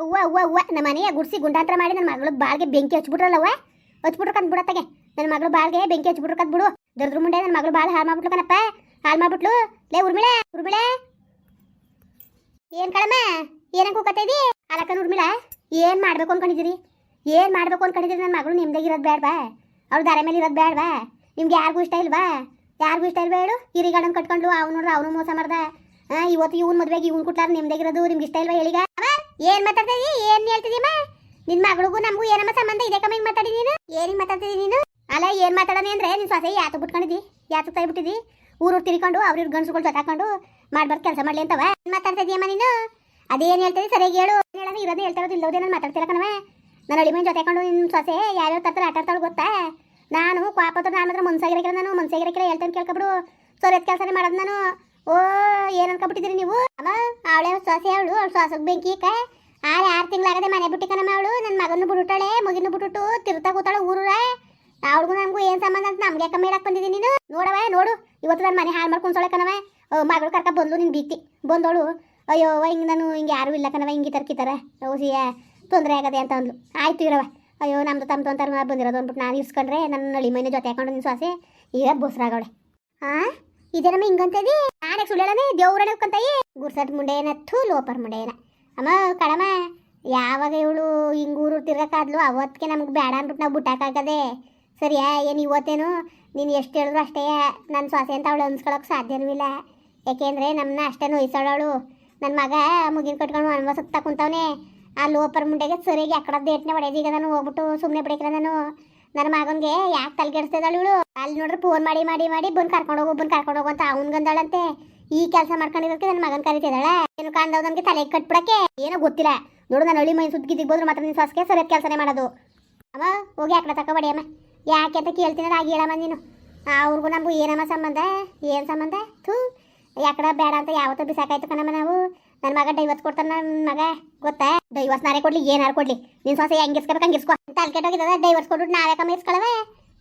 ಅವ್ವ ಅವ್ವ ಅವ್ವ, ನಮ್ಮ ಮನೆಯ ಗುಡಿಸಿ ಗುಂಡಾಂತರ ಮಾಡಿ ನನ್ನ ಮಗಳು ಬಾಳ್ಗೆ ಬೆಂಕಿ ಹಚ್ಬಿಟ್ರಲ್ಲವ್ವ ಹಚ್ಬಿಟ್ರು ಕಂದ್ ಬಿಡತ್ತಾಗೆ. ನನ್ನ ಮಗಳು ಬಾಳ್ಗೆ ಬೆಂಕಿ ಹಚ್ಬಿಟ್ರು ಕಂದ್ ಬಿಡು. ದರ್ದ್ರ ಮುಂಡೆ ನನ್ನ ಮಗಳು ಬಾಳ್ ಹಾಳು ಮಾಡ್ಬಿಟ್ಲು ಕಣಪ್ಪ ಹಾಳು ಮಾಡ್ಬಿಟ್ಲು. ಲೇ ಉರ್ಮಿಳೆ ಉರ್ಮಿಳೆ ಏನ್ ಕಳಮ್ಮ ಏನಂಗ ಹೋಗತ್ತ ಇದಿ? ಅಲಕ್ಕ ಉರ್ಮಿಳ ಏನ್ ಮಾಡ್ಬೇಕು ಅನ್ಕೊಂಡಿದ್ದೀರಿ ಏನ್ ಮಾಡ್ಬೇಕು ಅನ್ಕೊಂಡಿದ್ದೀರಿ ನನ್ನ ಮಗಳು? ನಿಮ್ದಾಗಿರೋದು ಬೇಡವಾ ಅವ್ಳು ದಾರೆ ಮೇಲೆ ಇರೋದು ಬೇಡವಾ ನಿಮ್ಗೆ ಯಾರಿಗೂ ಇಷ್ಟ ಇಲ್ವಾ? ಯಾರಿಗೂ ಇಷ್ಟ ಇಲ್ವಾ ಹೇಳು? ಹಿರಿಗಾಡನ್ ಕಟ್ಕೊಂಡು ಅವ್ನು ನೋಡ್ರ, ಅವನು ಮೋಸ ಮಾಡ್ದ. ಆ, ಇವತ್ತು ಇವನ್ ಮದ್ವೆಗೆ ಇವನ್ ಕುಟ್ಲಾರ ನಿಮ್ದಾಗಿರೋದು ನಿಮ್ಗೆ ಇಷ್ಟ ಇಲ್ವಾ ಹೇಳಿಗ? ಏನ್ ಮಾತಾಡ್ತಿದಿ? ಏನ್ ಹೇಳ್ತಿದೀಮ? ನಿನ್ ಮಗಳಿಗೂ ನಮಗೂ ಏನಮ್ಮ ಸಂಬಂಧ? ಇದೆ ಕಮ್ಮಿ ಮಾತಾಡಿ ನೀನು? ಏನಿಗೆ ಮಾತಾಡ್ತೀನಿ ನೀನು? ಅಲ್ಲ ಏನ್ ಮಾತಾಡೋಣ ಅಂದ್ರೆ ನಿನ್ ಸೊಸೆ ಯಾತ ಬಿಟ್ಕೊಂಡಿದ್ದಿ ಯಾತ ಕೈ ಬಿಟ್ಟಿದಿ? ಊರು ತಿರ್ಕೊಂಡು ಅವ್ರ ಗಂಡಸುಗಳು ಜೊತೆ ಮಾಡ್ಬಾರ್ದು ಕೆಲಸ ಮಾಡ್ಲಿ ಅಂತವ? ಏನ್ ಮಾತಾಡ್ತಿದ್ಯಮ್ಮ ನೀನು? ಅದೇನ್ ಹೇಳ್ತೀನಿ ಸರಿಯಾಗಿ ಹೇಳು. ಹೇಳೋದು ಇರೋದೇ ಹೇಳ್ತಾ ಇರೋದು ಇಲ್ಲೋದೇ ನಾನು ಮಾತಾಡ್ತಿಲ್ಲ ಕಣವ ನಾನು ಅಳಿಮನ್ ಜೊತೆ ಹಾಕೊಂಡು ನಿನ್ ಸೊಸೆ ಯಾವ್ಯಾವ ತತ್ರ ಆಟಾಡ್ತಾಳು ಗೊತ್ತಾ? ನಾನು ಕ್ವಾಪತ್ರ ನಾನು ಮನ್ಸಾಗಿರಕಿಲ್ಲ ನಾನು ಮನ್ಸಾಗಿರಕಿಲ್ಲ ಹೇಳ್ತೇನೆ ಕೇಳ್ಕೊಬಿಡು ಸೊರೆ ಕೆಲಸನೇ ಮಾಡೋದು ನಾನು. ಓ, ಏನ್ ಅನ್ಕೊಬಿಟ್ಟಿದ್ರಿ ನೀವು? ಅಮ್ಮ, ಅವಳೆ ಸೊಸೆ ಅವಳು ಅವಳು ಸೊಸಗ್ ಬೆಂಕಿ ಕೈ ಆರು ಆರು ತಿಂಗಳಾಗದೆ ಮನೆ ಬಿಟ್ಟಿ ಕಣಮ್ಮ ಅವಳು. ನನ್ನ ಮಗನ್ನು ಬಿಟ್ಟಾಳೆ ಮಗಿನ ಬಿಟ್ಟು ತಿರ್ತಾ ಕೂತಾಳೆ ಊರು ಅವಳಿಗೂ ನಮಗೂ ಏನು ಸಂಬಂಧ ಅಂತ ನಮ್ಗೆ ಕಮ್ಮಿ ಮೇಡಕ್ ಬಂದಿದ್ದೀನಿ ನೀನು? ನೋಡವ ನೋಡು. ಇವತ್ತು ನನ್ನ ಮನೆ ಹಾಳು ಮಾಡ್ಕೊಂಡು ಸೊಳೆ ಕಣವ ಮಗಳು ಕರ್ಕ ಬಂದ್ಲು ನಿನ್ ಬೀತಿ ಬಂದವಳು, ಅಯ್ಯೋ ಹಿಂಗೆ ನಾನು ಹಿಂಗೆ ಯಾರು ಇಲ್ಲ ಕಣವ ಹಿಂಗೆ ತರ್ಕಿತಾರ ಔಸಿಯ ತೊಂದರೆ ಆಗದೆ ಅಂತ ಅಂದ್ಲು. ಆಯ್ತು ಇರವ ಅಯ್ಯೋ, ನಮ್ದು ತಮ್ಮ ತೊಂದರೆ ಬಂದಿರೋದು ಅಂದ್ಬಿಟ್ಟು ನಾನು ಇಸ್ಕೊಂಡ್ರೆ ನನ್ನ ನಳಿ ಮನೆ ಜೊತೆ ಹಾಕೊಂಡು ನಿನ್ನ ಸೊಸೆ. ಈಗ ಬಸ್ರಾಗವಳೆ ಹಾ ಇದೇನಮ್ಮ ಹಿಂಗಂತದಿ? ನಾನೇ ಸುಳ್ಳೇಳನೆ ದೇವ್ರನೆ ಉಕ್ಕಂತಾಯಿ ಗುರ್ಸಟ್ ಮುಂಡೇನ ಥೂ, ಲೋಪರ್ ಮುಂಡೇನ. ಅಮ್ಮ ಕಡಮ ಯಾವಾಗ ಇವಳು ಹಿಂಗ್ ಊರು ತಿರ್ಗಕ್ಕಾದ್ಲು ಅವತ್ತಿಗೆ ನಮ್ಗೆ ಬೇಡ ಅಂದ್ಬಿಟ್ಟು ನಾವು ಬುಟ್ಟಾಕಾಗದೆ ಸರಿಯಾ, ಏನು ಇವತ್ತೇನು? ನೀನು ಎಷ್ಟು ಹೇಳಿದ್ರು ಅಷ್ಟೇ. ನನ್ನ ಸೊಸೆ ಅಂತ ಅವಳು ಅನ್ಸ್ಕೊಳಕ್ಕೆ ಸಾಧ್ಯನೂ ಇಲ್ಲ. ಯಾಕೆಂದ್ರೆ ನಮ್ಮನ್ನ ಅಷ್ಟೇ ನೋಯಿಸೋಳವಳು. ನನ್ನ ಮಗ ಮುಗಿನ ಕಟ್ಕೊಂಡು ಅನ್ವಸತ್ತ ಕುಂತವನೇ. ಆ ಲೋಪರ್ ಮುಂಡೆಗೆ ಸರಿಯಾಗಿ ಅಕ್ಕಡ ಡೇಟ್ನೆ ಹೊಡೆಯೋದು ಈಗ ನಾನು ಹೋಗ್ಬಿಟ್ಟು ಸುಮ್ಮನೆ ಬಿಡಕ್ರೆ ನಾನು. ನನ್ನ ಮಗನ್ಗೆ ಯಾಕೆ ತಲೆಗೆಡ್ಸ್ತಿದ್ದಾಳು ಇವಳು? ಅಲ್ಲಿ ನೋಡ್ರಿ ಫೋನ್ ಮಾಡಿ ಮಾಡಿ ಮಾಡಿ ಬಂದು ಕರ್ಕೊಂಡು ಹೋಗು, ಬಂದು ಕರ್ಕೊಂಡು ಹೋಗು ಅಂತ ಅವನ್ಗಂದಳಂತೆ ಈ ಕೆಲಸ ಮಾಡ್ಕೊಂಡಿರೋಕೆ ನನ್ನ ಮಗನ್ ಕರಿತಿದ್ದಾಳೆ. ಏನು ಕಾಂದವ್ದನ್ಗೆ ತಲೆ ಕಟ್ಬಿಡಕ್ಕೆ? ಏನೋ ಗೊತ್ತಿಲ್ಲ. ನೋಡು ನಾನು ಹಳ್ಳಿ ಮೈ ಸುದ್ದಿ ದಿಗ್ಬೋದ್ರು ಮಾತ್ರ ನಿನ್ನ ಸೊಸೆಗೆ ಸರಿಯಾದ ಕೆಲಸನೇ ಮಾಡೋದು. ಅಮ್ಮ, ಹೋಗಿ ಆಕಡೆ ತಕೋಬೇಡಿ ಬಡಿಯಮ್ಮ ಯಾಕೆ ಅಂತ ಕೇಳ್ತೀನಿ ಆಗಿ ಹೇಳಮ್ಮ ನೀನು. ಅವ್ರಿಗೂ ನಮಗೂ ಏನಮ್ಮ ಸಂಬಂಧ? ಏನು ಸಂಬಂಧ? ಥೂ, ಯಾಕಡೆ ಬೇಡ ಅಂತ ಯಾವತ್ತೂ ಬಿಸಾಕಾಯ್ತು ಕಣಮ್ಮ ನಾವು. ನನ್ನ ಮಗ ಡೈವರ್ಸ್ ಕೊಡ್ತಾನ ನನ್ನ ಮಗ, ಗೊತ್ತಾ? ಡೈವರ್ಸ್ ನಾರೇ ಕೊಡ್ಲಿ ಏನಾರ ಕೊಡ್ಲಿ? ನಿನ್ ಸೊಸೆ ಹೆಂಗೆ ಇಸ್ಕೊಬೇಕು ಹಂಗೆ ಇಸ್ಕೊ. ಹೋಗಿದ ಕೆಟ್ಟೋಗಿದ್ದದ ಡೈವರ್ಸ್ ಕೊಟ್ಬಿಟ್ಟು ನಾವೇ ಕಮ್ಮಿ ಇಸ್ಕೊಳವೆ?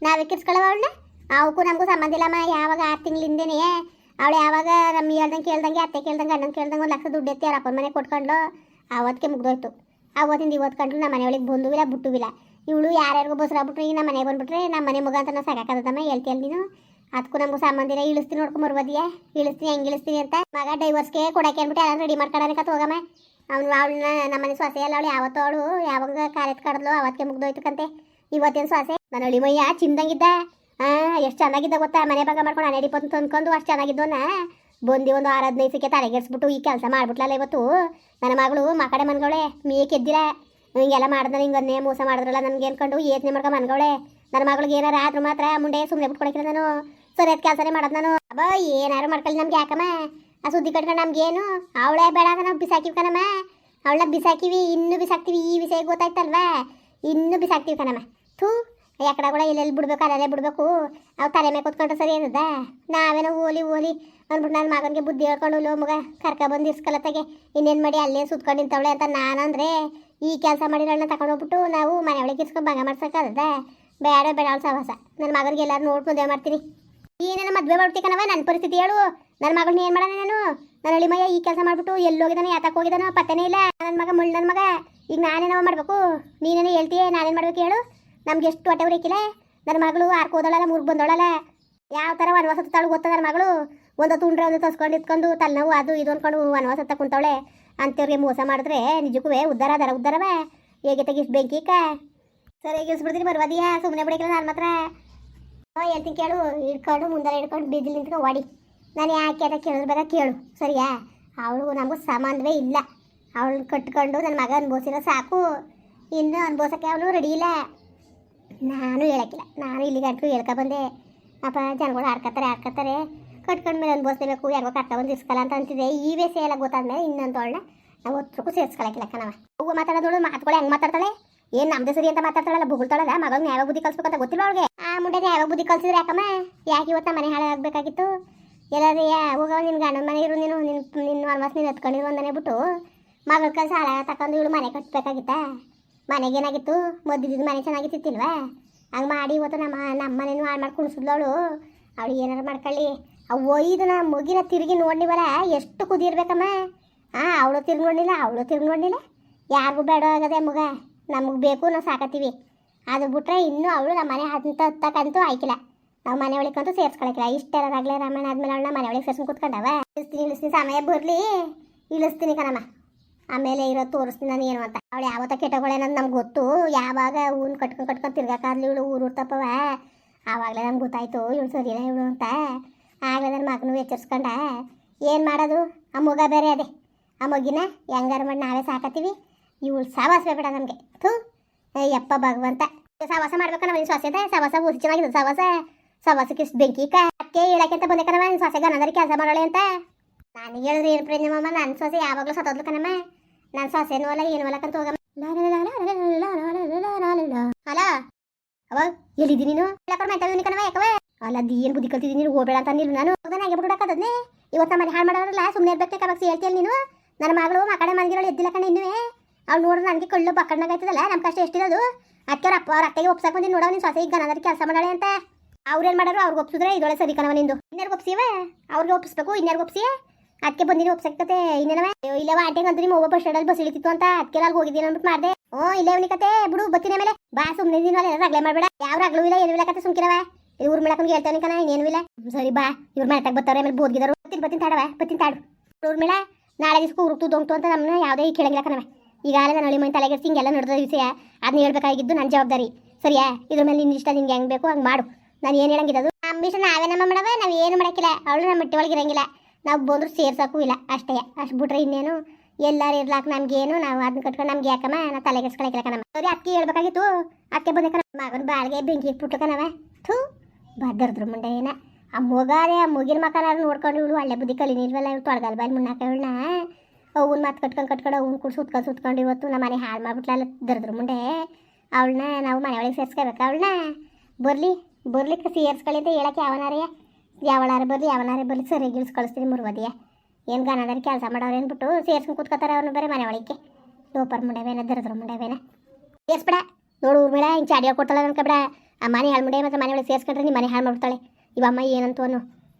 ನಾವೇ ಕಿರ್ಸ್ಕೊಳವ ಅವಳನ್ನ? ಅವಕ್ಕೂ ನಮಗೂ ಸಂಬಂಧ ಇಲ್ಲಮ್ಮ, ಯಾವಾಗ ಆರು ತಿಂಗಳಿಂದೇನೆ. ಅವಳು ಯಾವಾಗ ನಮ್ಮ ಹೇಳ್ದಂಗೆ ಕೇಳ್ದಂಗೆ, ಅತ್ತೆ ಕೇಳ್ದಂಗೆ ಅಣ್ಣನ ಕೇಳ್ದಂಗೆ ಒಂದು ಲಕ್ಷ ದುಡ್ಡು ಎತ್ತಿ ಅವ್ರ ಅಪ್ಪನ ಮನೆ ಕೊಟ್ಕೊಂಡು ಅವತ್ತಿಗೆ ಮುಗ್ದೋಯ್ತು. ಅವತ್ತಿಂದ ಇವತ್ತು ಕಂಡ್ರು ನಮ್ಮ ಮನೆ ಒಳಗೆ ಬಂದು ಇಲ್ಲ, ಬಿಟ್ಟು ಇಲ್ಲ. ಇವಳು ಯಾರ್ಯಾರಿಗೂ ಬಸ್ರಾಗ್ಬಿಟ್ರಿ ನಮ್ಮ ಮನೆಗೆ ಬಂದ್ಬಿಟ್ರೆ ನಮ್ಮ ಮನೆ ಮುಗ ಅಂತ ನಾವು ಸಾಕಾಕದಮ್ಮ ಹೇಳ್ತೀಯಲ್ಲ ನೀನು. ಅದಕ್ಕೂ ನಮಗೂ ಸಂಬಂಧಿನ ಇಳಿಸ್ತೀನಿ ನೋಡ್ಕೊಂಡು ಬರ್ಬೋದಿಯ ಇಳಿಸ್ತೀನಿ, ಹೆಂಗೆ ಇಳಿಸ್ತೀನಿ ಅಂತ? ಮಗ ಡೈವರ್ಸ್ಗೆ ಕೊಡಕ್ಕೆ ಅಂದ್ಬಿಟ್ಟು ಎಲ್ಲ ರೆಡಿ ಮಾಡ್ಕೊಳ್ಳೋದಕ್ಕೆ ಹೋಗಮ್ಮ. ಅವ್ನು, ಅವಳನ್ನ ನಮ್ಮನೆ ಸೊಸೆ ಅಲ್ಲ ಅವಳು, ಯಾವತ್ತೋ ಅವಳು, ಯಾವಾಗ ಕಾರ್ಯತ್ ಕಡದ್ಲು, ಅವತ್ತಿಗೆ ಮುಗ್ದೋಯ್ತಕ್ಕಂತೆ. ಇವತ್ತಿನ ಸೊಸೆ. ನನ್ನ ಅಳಿಮಯ್ಯ ಚಿಂದಂಗಿದ್ದ ಹಾಂ ಎಷ್ಟು ಚೆನ್ನಾಗಿದ್ದ ಗೊತ್ತಾ? ಮನೆ ಭಾಗ ಮಾಡ್ಕೊಂಡು ಹನ್ನೆರಡು ಇಪ್ಪತ್ತು ಅಂದ್ಕೊಂಡು ಅಷ್ಟು ನಾ ಬಂದು ಒಂದು ಆರು ಹದಿನೈದು ಸಿಕ್ಕೆ ತಲೆಗೆಡ್ಸ್ಬಿಟ್ಟು ಈ ಕೆಲಸ ಮಾಡ್ಬಿಟ್ಲಲ್ಲ ಇವತ್ತು. ನನ್ನ ಮಗಳು ಮಕಡೆ ಮನ್ಗವಳೆ ಮೇಕೆದ್ದಿರ ಹಿಂಗೆಲ್ಲ ಮಾಡಿದ್ರೆ ಹಿಂಗೆ ಅನ್ನೇ ಮೋಸ ಮಾಡಿದ್ರಲ್ಲ ನನ್ಗೆ ಅನ್ಕೊಂಡು ಯೋಚನೆ ಮಾಡ್ಕೊ ಮನ್ಗವಳೆ. ನನ್ನ ಮಗಳಿಗೆ ಏನಾರ ಆದ್ರೂ ಮಾತ್ರ ಮುಂಡೆ ಸುಮ್ಮನೆ ಬಿಟ್ಕೊಡಕಿಲ್ಲ ನಾನು. ಸರಿಯಾದ ಕೆಲಸನೇ ಮಾಡೋದು ನಾನು. ಅಬ್ಬ, ಏನಾರು ಮಾಡ್ಕೊಳ್ಳಿ ನಮ್ಗೆ ಯಾಕಮ್ಮ? ಆ ಸುದ್ದಿ ಕಟ್ಕೊಂಡು ನಮ್ಗೇನು? ಅವಳೇ ಬೇಡ ನಾವು ಬಿಸಾಕಿವಿ ಕಣಮ್ಮ. ಅವಳ ಬಿಸಾಕಿವಿ ಇನ್ನೂ ಬಿಸಾಕ್ತಿವಿ, ಈ ವಿಷಯ ಗೊತ್ತಾಯ್ತಲ್ವಾ? ಇನ್ನೂ ಬಿಸಾಕ್ತಿವಿ ಕಣಮ್ಮ. ಥೂ ಯಾಕಡೆ ಕೂಡ ಎಲ್ಲೆಲ್ಲಿ ಬಿಡ್ಬೇಕು ಅಲ್ಲೇ ಬಿಡಬೇಕು. ಅವು ತಲೆ ಮೇಲೆ ಕೂತ್ಕೊಂಡ್ರೆ ಸರಿ ಏನದ ನಾವೇನೋ ಓಲಿ ಓಲಿ ಅಂದ್ಬಿಟ್ಟು ನನ್ನ ಮಗನಿಗೆ ಬುದ್ಧಿ ಹೇಳ್ಕೊಂಡು ಲೋ ಮಗ. ಕರ್ಕ ಬಂದು ಇಸ್ಕಲತ್ತಾಗೆ. ಇನ್ನೇನು ಮಾಡಿ ಅಲ್ಲೇ ಸುತ್ಕೊಂಡು ನಿಂತವಳೆ ಅಂತ ನಾನಂದ್ರೆ ಈ ಕೆಲಸ ಮಾಡಿರೋಣ ತಗೊಂಡು ಹೋಗ್ಬಿಟ್ಟು ನಾವು ಮನೆ ಒಳಗೆ ಇಸ್ಕೊಂಡು ಭಾಗ ಮಾಡ್ಸಕ್ಕದ ಬೇಡ ಬೇಡ, ಅವಳು ಸಹವಾಸ. ನನ್ನ ಮಗನಿಗೆ ಎಲ್ಲರೂ ನೋಡಿ ಮದುವೆ ಮಾಡ್ತೀನಿ. ಏನೇನ ಮದುವೆ ಮಾಡ್ತಿ ಕಣವ ನನ್ನ ಪರಿಸ್ಥಿತಿ ಹೇಳು. ನನ್ನ ಮಗಳನ್ನ ಏನು ಮಾಡೋಣ ನಾನು? ನನ್ನ ಅಳಿಮಯ್ಯ ಮಯ್ಯ ಈ ಕೆಲಸ ಮಾಡ್ಬಿಟ್ಟು ಎಲ್ಲೋಗಿದಾನೆ ಯಾತಕ್ಕೆ ಹೋಗಿದಾನೋ ಪತ್ತೆನೇ ಇಲ್ಲ. ನನ್ನ ಮಗ ಮುಳ್ಳು ನನ್ನ ಮಗ. ಈಗ ನಾನೇನವ ಮಾಡಬೇಕು? ನೀನೇನು ಹೇಳ್ತೀಯ, ನಾನೇನು ಮಾಡ್ಬೇಕು ಹೇಳು. ನಮ್ಗೆ ಎಷ್ಟು ಹೊಟ್ಟೆ ಉರಿಕಿಲ್ಲ ನನ್ನ ಮಗಳು ಆರ್ಕೋದಳಲ್ಲ ಮೂರು ಬಂದೋಳಲ್ಲ. ಯಾವ ಥರ ವನವಾಸ ತಾಳು ಗೊತ್ತ ನನ್ನ ಮಗಳು? ಒಂದು ತುಂಡ್ರೆ ಒಂದು ತಸ್ಕೊಂಡು ಇಟ್ಕೊಂಡು ತಲೆನೋವು ಅದು ಇದು ಅಂದ್ಕೊಂಡು ವನವಾಸ ಕುಂತವಳೆ. ಅಂಥವ್ರಿಗೆ ಮೋಸ ಮಾಡಿದ್ರೆ ನಿಜಕ್ಕೂ ಉದ್ದಾರ ಅದರ ಉದ್ದಾರವ. ಹೇಗೆ ತೆಗಿಸ್ ಬೆಂಕಿ ಕ ಸರಿ ಇಳಿಸ್ಬಿಡ್ತೀನಿ ಬರ್ವಾದಿಯಾ ಸುಮ್ಮನೆ ಬಿಡಿಕಿಲ್ಲ ನಾನು ಮಾತ್ರ. ಹೇಳ್ತೀನಿ ಕೇಳು. ಹಿಡ್ಕೊಂಡು ಮುಂದೆ ಹಿಡ್ಕೊಂಡು ಬಿದ್ದಿಲ್ ನಿಂತ್ಕೊಂಡು ಹೊಡಿ ನಾನು ಯಾಕೆ ಅಂತ ಕೇಳಿದ್ರೆ ಕೇಳು, ಸರಿಯಾ? ಅವಳು ನಮಗೂ ಸಂಬಂಧವೇ ಇಲ್ಲ. ಅವಳು ಕಟ್ಕೊಂಡು ನನ್ನ ಮಗ ಅನ್ಭವಿಸಿರೋ ಸಾಕು. ಇನ್ನು ಅನ್ಭವಿಸೋಕ್ಕೆ ಅವಳು ರೆಡಿ ಇಲ್ಲ. ನಾನು ಹೇಳಕ್ಕಿಲ್ಲ. ನಾನು ಇಲ್ಲಿ ಗಂಟು ಹೇಳ್ಕೊ ಬಂದೆ. ಅಪ್ಪ, ಜನಗಳು ಆಡ್ಕತ್ತಾರೆ ಕಟ್ಕೊಂಡ ಮೇಲೆ ಅನ್ಭವಿಸ್ಲೇಬೇಕು ಯಾರಿಗೋ ಕರ್ಕ ಬಂದು ಇಸ್ಕಲ್ಲ ಅಂತ ಅಂತಿದೆ ಈ ವೇಸೆ ಎಲ್ಲ ಗೊತ್ತಾದ್ಮೇಲೆ ಇನ್ನೊಂದು ಅವಳನ್ನ ನಾವು ಒತ್ತರಕ್ಕೂ ಸೇರಿಸ್ಕೊಳಕ್ಕಿಲ್ಲ ಕಣವ ಹೂವು ಮಾತಾಡೋದು ಮಾತುಗಳು ಹೆಂಗೆ ಮಾತಾಡ್ತಾಳೆ? ಏನು ನಮ್ದೇ ಸರಿ ಅಂತ ಮಾತಾಡ್ತಾಳಲ್ಲ, ಬುಗುಳ್ತಾಳಲ್ಲ ಮಗಳ ಯಾವಾಗ ಬುದ್ಧಿ ಕಲ್ಸ್ಬೇಕು ಅಂತ ಗೊತ್ತಿಲ್ಲ ಅವಳಿಗೆ? ಆ ಮುಂಡೆಗೆ ಯಾವಾಗ ಬುದ್ಧಿ ಕಲ್ಸಿದ್ರೆ ಯಾಕಮ್ಮ ಯಾಕೆ ಇವತ್ತು ಮನೆ ಹಾಳಾಗಬೇಕಾಗಿತ್ತು ಎಲ್ಲಾದ್ರೆ ಹೋಗವ ನಿನ್ ಗಂಡನ ಮನೆ ಇರು, ನೀನು ನಿನ್ನ ನಿನ್ನ ಆಲ್ಮೋಸ್ಟ್ ನೀನು ಹತ್ಕೊಂಡಿರು ಅಂದನೆ ಬಿಟ್ಟು, ಮಗಳ ಕಲ್ಸ ಹಾಳ ತಕೊಂಡು ಇವಳು ಮನೆ ಕಟ್ಬೇಕಾಗಿತ್ತ? ಮನೆಗೆ ಏನಾಗಿತ್ತು? ಮದ್ದಿದ್ದು ಮನೆ ಚೆನ್ನಾಗಿತ್ತಿತ್ತಿಲ್ವಾ ಹಂಗೆ ಮಾಡಿ ಇವತ್ತು ನಮ್ಮ ನಮ್ಮ ಮನೇನು ಹಾಳು ಮಾಡಿ ಕುಣಿಸಿದ್ಲವಳು ಅವಳು. ಏನಾರು ಮಾಡ್ಕೊಳ್ಳಿ. ಆ ಒಯ್ದನ ಮಗಿನ ತಿರುಗಿ ನೋಡ್ನಿವಲ್ಲ ಎಷ್ಟು ಕುದಿರ್ಬೇಕಮ್ಮ ಹಾಂ ಅವಳು ತಿರುಗಿ ನೋಡಲಿಲ್ಲ, ಅವಳು ತಿರುಗಿ ನೋಡಲಿಲ್ಲ. ಯಾರಿಗೂ ಬೇಡ ಆಗದೆ ಮಗ. ನಮಗೆ ಬೇಕು ನಾವು ಸಾಕತ್ತೀವಿ. ಅದು ಬಿಟ್ರೆ ಇನ್ನೂ ಅವಳು ನಮ್ಮ ಮನೆ ಹಂತ ಹತ್ತಕ್ಕಂತೂ ಆಯ್ಕಿಲ್ಲ. ನಾವು ಮನೆ ಒಳಗಂತೂ ಸೇರ್ಸ್ಕೊಳಕಿಲ್ಲ. ಇಷ್ಟೆಲ್ಲದಾಗಲೇ ರಾಮಾಯಣ ಆದ್ಮೇಲೆ ಅವಳನ್ನ ಮನೆ ಒಳಗೆ ಸೇರ್ಸ್ಕೊಂಡು ಕೂತ್ಕೊಂಡವ? ಇಳಿಸ್ತೀನಿ ಇಳಿಸ್ತೀನಿ, ಸಮಯ ಬರಲಿ. ಇಳಿಸ್ತೀನಿ ಕಣಮ್ಮ. ಆಮೇಲೆ ಇರೋ ತೋರಿಸ್ತೀನಿ ನಾನು ಏನು ಅಂತ. ಅವಳು ಯಾವತ್ತ ಕೆಟ್ಟಗಳೇನಂತ ನಮ್ಗೆ ಗೊತ್ತು. ಯಾವಾಗ ಹೂನ್ ಕಟ್ಕೊಂಡು ಕಟ್ಕೊಂಡು ತಿರ್ಗಾಕಾರ್ಲಿ ಇವಳು, ಊರು ತಪ್ಪವ ಆವಾಗಲೇ ನಮ್ಗೆ ಗೊತ್ತಾಯ್ತು. ಇವಳು ಸರಿಯಿಲ್ಲ ಇವಳು ಅಂತ. ಆಗಲೇ ನನ್ನ ಮಗನೂ ಎಚ್ಚರಿಸ್ಕೊಂಡ. ಏನು ಮಾಡೋದು? ಆ ಮಗ ಬೇರೆ ಅದೇ. ಆ ಮಗಿನ ಹೆಂಗಾರ ಮಾಡಿ ನಾವೇ ಸಾಕತ್ತೀವಿ. ಇವಳು ಸಾವಾಸ ಬೇಡ ನಮಗೆ ಥೂ ಯಪ್ಪ ಭಗವಂತ ಸಾವಾಸ ಮಾಡ್ಬೇಕು ನಾವು ಸೊಸೆದ ಸಾವಾಸ ಚೆನ್ನಾಗಿದೆ ಸಾವಾಸ ಸವಾಸಕ್ಕೆ ಇಷ್ಟು ಬೆಂಕಿ ಅಕ್ಕೆ ಹೇಳಕ್ಕೆ ಅಂತ ಬಂದೆ ಕಣಮ್ಮ ನಿನ್ನ ಸೊಸೆ ಗನದರಿ ಕೆಲಸ ಮಾಡೋಳೆ ಅಂತ ನಾನು ಹೇಳಿದ್ರೆ ಏನು ಪ್ರಯೋಜನಮ್ಮ ನನ್ನ ಸೊಸೆ ಯಾವಾಗಲೂ ಸತ್ತೋದ್ಲು ಕಣಮ್ಮ ನನ್ನ ಸೊಸೆನೂ ಅಲ್ಲ ಏನು ಅಲ್ಲಕ್ಕಂತ ಹೋಗಮ್ಮ ಹಲೋ ಅವ ಎಲ್ಲಿದ್ದೀನಿ ನೀನು ಹೇಳಕ್ರ ಮೆಂಟವಿನಿ ಕಣವ ಯಾಕವ ಅಲ್ಲ ಅದು ಏನು ಬುದ್ಧಿ ಕಲ್ತಿದ್ದೀನಿ ನೀನು ಹೋಗ್ಬೇಡ ಅಂತ ಅಂದಿಲ್ಲ ನಾನು ಹೋಗ್ದಾನೆ ಹಾಗೆ ಬಿಡಕ್ಕದನ್ನೇ ಇವತ್ತು ನಮ್ಮ ಮನೆ ಹಾಳು ಮಾಡೋರಲ್ಲ ಸುಮ್ಮನೆ ಇರ್ಬೇಕು ಕಬಾಕ್ಸಿ ಹೇಳ್ತೀಯಲ್ಲ ನೀನು ನನ್ನ ಮಗಳು ಮಕ್ಕಳ ಮಲಗಿರೋಳು ಎದ್ದಿಲ್ಲ ಕಣ ಇನ್ನುವೇ ಅವ್ಳು ನೋಡ್ರಿ ನನಗೆ ಕಳ್ಳು ಬಕ್ಕಣ್ಣಾಗ ಆಯ್ತದಲ್ಲ ನಮ್ಮ ಕಷ್ಟ ಎಷ್ಟಿರೋದು? ಅದಕ್ಕೆ ಅವ್ರ ಅಪ್ಪ ಅವ್ರ ಅತ್ತೆಗೆ ಒಪ್ಸಕ್ಕೆ ಬಂದು ನೋಡೋ ನೀನು ಸೊಸೆಗೆ ಗನದರಿ ಕೆಲಸ ಮಾಡಾಳೆ ಅಂತ. ಅವ್ರೇನು ಮಾಡೋರು ಅವ್ರಿಗೆ ಒಪ್ಸಿದ್ರೆ ಇದೊಳೆ ಸರಿ ಕಣವ ನಿಂದು. ಇನ್ಯಾರಿಗೆ ಒಪ್ಸಿವೆ ಅವ್ರಿಗೆ ಒಪ್ಸ್ಬೇಕು ಇನ್ಯಾರಿಗೆ ಒಪ್ಸಿ ಅದಕ್ಕೆ ಬಂದಿನಿ ಒಪ್ಸಕ್ಕತೆ ಇನ್ನೇನವ? ಇಲ್ಲವ ಆಂಟಿಗೆ ಅಂತ ನಿಮ್ಮ ಒಬ್ಬ ಬಸ್ ಸ್ಟ್ಯಾಂಡಲ್ಲಿ ಬಸ್ ಇಳಿತಿತ್ತು ಅಂತ. ಅದಕ್ಕೆ ಅಲ್ಲಿ ಹೋಗಿದ್ದೀನಿ ಅಂದ್ಬಿಟ್ಟು ಮಾಡಿದೆ. ಓ, ಇಲ್ಲೇ ಅವನಿ ಬಿಡು ಬತ್ತಿನ ಮೇಲೆ ಬಾ ಸುಮ್ಮನೆ ದಿನ ರಗ್ಲೆ ಮಾಡಬೇಡ. ಯಾವ ರಗ್ಲೂ ಇಲ್ಲ, ಏನು ಇಲ್ಲ ಕತೆ, ಸುಮ್ಕಿರವ. ಇವ್ರ ಮೇಳಕ್ಕಂಗೆ ಹೇಳ್ತಾನೆ ಕಣ, ಇನ್ನೇನು ಇಲ್ಲ. ಸರಿ, ಬಾ, ಇವ್ರ ಮನೆ ತಗ ಬರ್ತಾರೆ ಆಮೇಲೆ ಬೋದ್ಗಿದಾರು. ಬತ್ತಿನ ಬತ್ತಿನ ತಾಡವ ಬತ್ತಿನ ತಾಡು. ಇವ್ರ ಮೇಳ, ನಾಳೆ ದಿವಸಕ್ಕೂ ಉರುಕ್ತು ದೊಂಗ್ತು ಅಂತ ನಮ್ಮನ್ನ ಯಾವುದೇ ಕೇಳಂಗಿಲ್ಲ ಕಣವ ಈಗಾಗಲೇ ನಾನು ಮನೆ ತಲೆಗೆ ಹಿಂಗೆಲ್ಲ ನಡೆದ ವಿಷಯ ಅದನ್ನ ಹೇಳ್ಬೇಕಾಗಿದ್ದು ನನ್ನ ಜವಾಬ್ದಾರಿ. ಸರಿಯಾ? ಇದ್ರ ಮೇಲೆ ನಿನ್ನ ಇಷ್ಟ ನಿನ್ಗೆ ಹೆಂಗೆ ಬೇಕು ಹಂಗೆ ಮಾಡು. ನಾನು ಏನು ಹೇಳಂಗಿದ್ದು ಅಂಬಿಷ ನಾವೇ ನಮ್ಮ ಮಾಡವ, ನಾವು ಏನು ಮಾಡೋಕ್ಕಿಲ್ಲ. ಅವಳು ನಮ್ಮ ಮಟ್ಟಿ ಒಳಗೆ ಇರಂಗಿಲ್ಲ. ನಾವು ಬಂದ್ರು ಸೇರ್ಸೋಕ್ಕೂ ಇಲ್ಲ, ಅಷ್ಟೇ. ಅಷ್ಟು ಬಿಟ್ರೆ ಇನ್ನೇನು? ಎಲ್ಲಾರು ಇರ್ಲಾಕ ನಮ್ಗೇನು? ನಾವು ಅದನ್ನ ಕಟ್ಕೊಂಡು ನಮ್ಗೆ ಯಾಕಮ್ಮ? ನಾ ತಲೆ ಕೆಡ್ಸ್ಕೊಳಕಿಲ್ಲ ಕಣಮ್ಮ. ಸರಿ ಅಕ್ಕಿ ಹೇಳ್ಬೇಕಾಗಿತ್ತು. ಅಕ್ಕೆ ಬಂದಕ್ಕ ಮಗನ ಬಾಳ್ಗೆ ಬೆಂಕಿ ಇಟ್ಬಿಟ್ಟು ಥೂ ಬದ್ದರ್ದ್ರು ಮುಂಡೆ ಏನ ಆ ಮೊಗಾರೆ ಆ ಮುಗಿನ ಮಕ್ಕಳ ನೋಡ್ಕೊಂಡು ಇವಳು. ಒಳ್ಳೆ ಬುದ್ಧಿ ಕಲಿನಿಲ್ವಲ್ಲ ಇವ್ಳು ತೊಳಗಲ್ ಬಾಯಿ ಮುನ್ನಾಕ ಇವಳನ್ನ ಅವ್ನ ಮಾತು ಕಟ್ಕೊಂಡು ಕಟ್ಕೊಂಡು ಅವ್ನ ಕೂಡ ಸುತ್ಕೊಂಡು ಸುತ್ಕೊಂಡು ಇವತ್ತು ನಮ್ಮ ಮನೆ ಹಾಳು ಮಾಡ್ಬಿಟ್ಲಲ್ಲ ದರ್ದ್ರು ಮುಂಡೆ ಅವಳನ್ನ ನಾವು ಮನೆ ಒಳಗೆ ಅವಳನ್ನ ಬರಲಿ ಬರ್ಲಿಕ್ಕೆ ಸೇರ್ಸ್ಕೊಳ್ಳಿ ಅಂತ ಹೇಳಕ್ಕೆ ಯಾವನಾರೇ? ಯಾವಳಾರ ಬರಲಿ, ಯಾವನಾರೇ ಬರಲಿ. ಸರಿ, ಗಿಳ್ಸ್ ಕಳಿಸ್ತೀನಿ ಮುರುವದಿಯ. ಏನು ಗನದಲ್ಲಿ ಕೆಲಸ ಮಾಡೋರು ಏನ್ಬಿಟ್ಟು ಸೇರ್ಸ್ಕೊಂಡು ಕೂತ್ಕೋತಾರೆ ಅವನು ಬರೀ ಮನೆ ಒಳಗೆ ಲೋಪರ್ ಮುಂಡೆವೇನ, ದರದ್ರ ಮುಂಡೆವೇನ? ಸೇರ್ಸ್ಬೇಡ ನೋಡು ಊರ್ಮೇಳ ಹಿಂಗೆ ಚಾಡಿಯೋ ಕೊಡ್ತಾಳೆ ಅನ್ಕೊಬೇಡ ಆ ಮನೆ ಹಾಳು ಮುಂಡೆ ಮತ್ತು ಮನೆ ಒಳಗೆ ಸೇರ್ಸ್ಕೊಂಡ್ರೆ ನಿಮ್ಮ ಮನೆ ಹಾಳು ಮಾಡ್ಬಿಡ್ತಾಳೆ. ಇವಮ್ಮ ಏನಂತ ಅನ್ನು.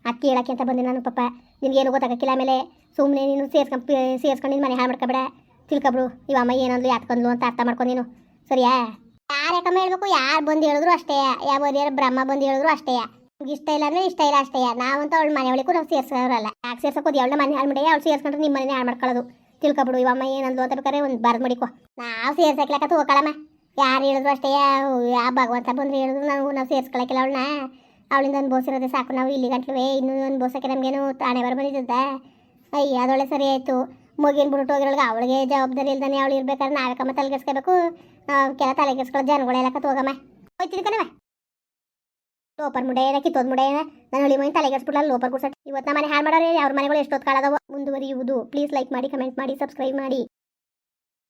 ಅಕ್ಕಿ ಹೇಳಕ್ಕೆ ಅಂತ ಬಂದೆ ನಾನು ಪಪ್ಪ ನಿನಗೇನು ಗೊತ್ತಾಗಕ್ಕಿಲ್ಲ, ಆಮೇಲೆ ಸುಮ್ಮನೆ ನೀನು ಸೇರ್ಸ್ಕೊಂಡು ಸೇರ್ಸ್ಕೊಂಡು ಮನೆ ಹಾಳು ಮಾಡ್ಕೊಬೇಡ. ತಿಳ್ಕೊಬಿಡು ಇವಮ್ಮ ಏನಂದ್ಲು ಯಾತ್ಕೊಂಡ್ಲು ಅಂತ ಅರ್ಥ ಮಾಡ್ಕೊಂಡು ನೀನು. ಸರಿಯಾ? ಯಾರು ಯಾಕಮ್ಮ ಹೇಳ್ಬೇಕು? ಯಾರು ಬಂದು ಹೇಳಿದ್ರು ಅಷ್ಟೇ. ಯಾವ ಯಾರು ಬ್ರಹ್ಮ ಬಂದು ಹೇಳಿದ್ರು ಅಷ್ಟೇ. ನಿಮ್ಗೆ ಇಷ್ಟ ಇಲ್ಲ ಅಂದ್ರೆ ಇಷ್ಟ ಇಲ್ಲ ಅಷ್ಟೇ. ನಾವಂತೂ ಅವ್ಳ ಮನೆ ಒಳಗೂ ನಾವು ಸೇರ್ಸೋರಲ್ಲ. ಯಾಕೆ ಸೇರ್ಸೋದು ಅವಳ ಮನೆ ಹಾಳು ಮಾಡಿ ಅವ್ಳು ಸೇರ್ಸ್ಕೊಂಡ್ರೆ ನಿಮ್ಮ ಮನೆ ಹಾಳು ಮಾಡ್ಕೊಳ್ಳೋದು. ತಿಳ್ಕೊಬಿಡು ಇವಮ್ಮ ಏನಂದ್ಲು ಅಂತ ಬೇಕಾದ್ರೆ ಒಂದು ಬರ್ದು ಮಡಿಕೋ ನಾವು ಸೇರ್ಸಕ್ಲಕ್ಕ ಹೋಗಲ್ಲಮ್ಮ ಯಾರು ಹೇಳಿದ್ರು ಅಷ್ಟೇ ಯಾವ ಭಗವಂತ ಬಂದ್ರೆ ಹೇಳಿದ್ರು ನಾವು ನಾವು ಸೇರ್ಸ್ಕೊಳಕ್ಕಿಲ್ಲ ಅವಳನ್ನ. ಅವಳಿಂದ ಅನ್ಬೋಸಿರೋದೇ ಸಾಕು. ನಾವು ಇಲ್ಲಿ ಗಂಟ್ಲುವೆ ಇನ್ನೂ ಬೋಸಕ್ಕೆ ನಮಗೇನು ತಾಣೆ ಬರ ಬಂದಿದ್ದೆ ಅಯ್ಯ, ಅದೊಳ್ಳೆ ಸರಿ ಆಯಿತು. ಮುಗಿನ ಬಿಟ್ಟು ಹೋಗಿರೋಳ್ಗೆ ಅವಳಿಗೆ ಜವಾಬ್ದಾರಿ ಇಲ್ದಾನೆ ಅವಳು ಇರ್ಬೇಕಾದ್ರೆ ನಾವೇ ಕಮ್ಮ ತಲೆಗಿಸ್ಕೋಬೇಕು ಕೆಲ ತಲೆಗೆಸ್ಕೊಳ್ಳೋ ಜನಗಳೆಲ್ಲ ಕತ್ ಹೋಗಮ್ಮ. ಹೋಯ್ತಿದ್ದೆ ಕಣವ ಲೋಪರ್ ಮುಡೆ ಏನ ಕಿತ್ತೋದ್ ಮುಡೆ ನಾನು ಹಳಿ ಮನೆ ತಲೆಗೆಸ್ಬಿಡಲ್ಲ ಲೋಪರ್ ಕೂಡ ಇವತ್ತು ನಮ್ಮ ಮನೆ ಹಾಳು ಮಾಡೋರೆ ಅವ್ರ ಮನೆಗಳು ಎಷ್ಟೊತ್ತು ಕಾಳದವ ಮುಂದುವರಿಯುವುದು. ಪ್ಲೀಸ್ ಲೈಕ್ ಮಾಡಿ ಕಮೆಂಟ್ ಮಾಡಿ ಸಬ್ಸ್ಕ್ರೈಬ್ ಮಾಡಿ.